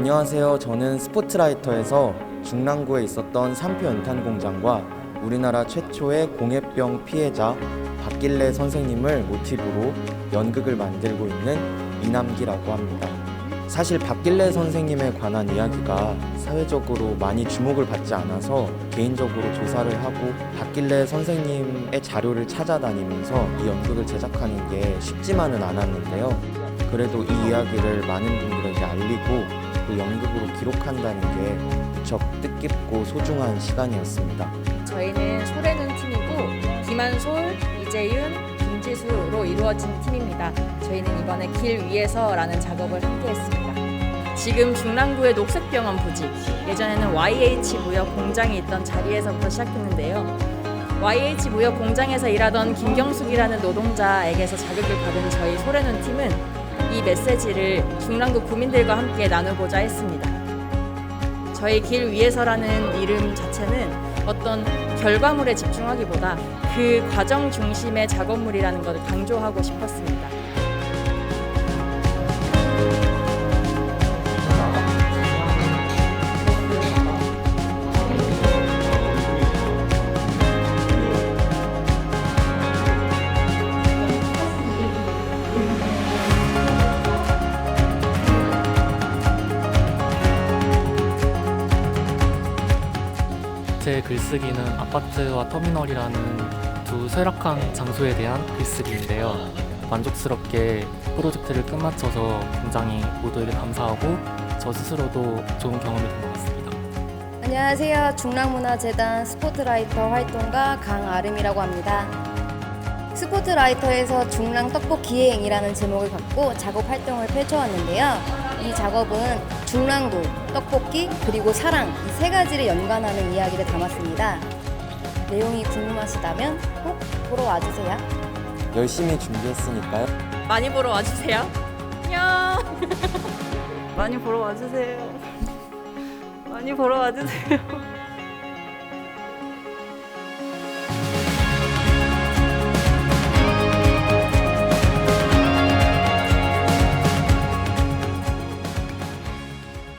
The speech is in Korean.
안녕하세요. 저는 스포트라이터에서 중랑구에 있었던 산표 연탄 공장과 우리나라 최초의 공해병 피해자 박길래 선생님을 모티브로 연극을 만들고 있는 이남기라고 합니다. 사실 박길래 선생님에 관한 이야기가 사회적으로 많이 주목을 받지 않아서 개인적으로 조사를 하고 박길래 선생님의 자료를 찾아다니면서 이 연극을 제작하는 게 쉽지만은 않았는데요. 그래도 이 이야기를 많은 분들에게 알리고 또 연극으로 기록한다는 게 무척 뜻깊고 소중한 시간이었습니다. 저희는 소래는 팀이고 김한솔, 이재윤, 김지수로 이루어진 팀입니다. 저희는 이번에 길 위에서라는 작업을 함께 했습니다. 지금 중랑구의 녹색병원 부지, 예전에는 YH 무역 공장이 있던 자리에서부터 시작했는데요. YH 무역 공장에서 일하던 김경숙이라는 노동자에게서 자극을 받은 저희 소래눈 팀은 이 메시지를 중랑구 구민들과 함께 나누고자 했습니다. 저희 길 위에서라는 이름 자체는 어떤 결과물에 집중하기보다 그 과정 중심의 작업물이라는 것을 강조하고 싶었습니다. 제 글쓰기는 아파트와 터미널이라는 두 쇠락한 장소에 대한 글쓰기인데요. 만족스럽게 프로젝트를 끝마쳐서 굉장히 모두에게 감사하고 저 스스로도 좋은 경험이 된 것 같습니다. 안녕하세요. 중랑문화재단 스포트라이터 활동가 강아름이라고 합니다. 스포트라이터에서 중랑 떡볶 기행이라는 제목을 갖고 작업 활동을 펼쳐왔는데요. 이 작업은 중랑구, 떡볶이, 그리고 사랑 이 세 가지를 연관하는 이야기를 담았습니다. 내용이 궁금하시다면 꼭 보러 와주세요. 열심히 준비했으니까요. 많이 보러 와주세요. 안녕. 많이 보러 와주세요. 많이 보러 와주세요.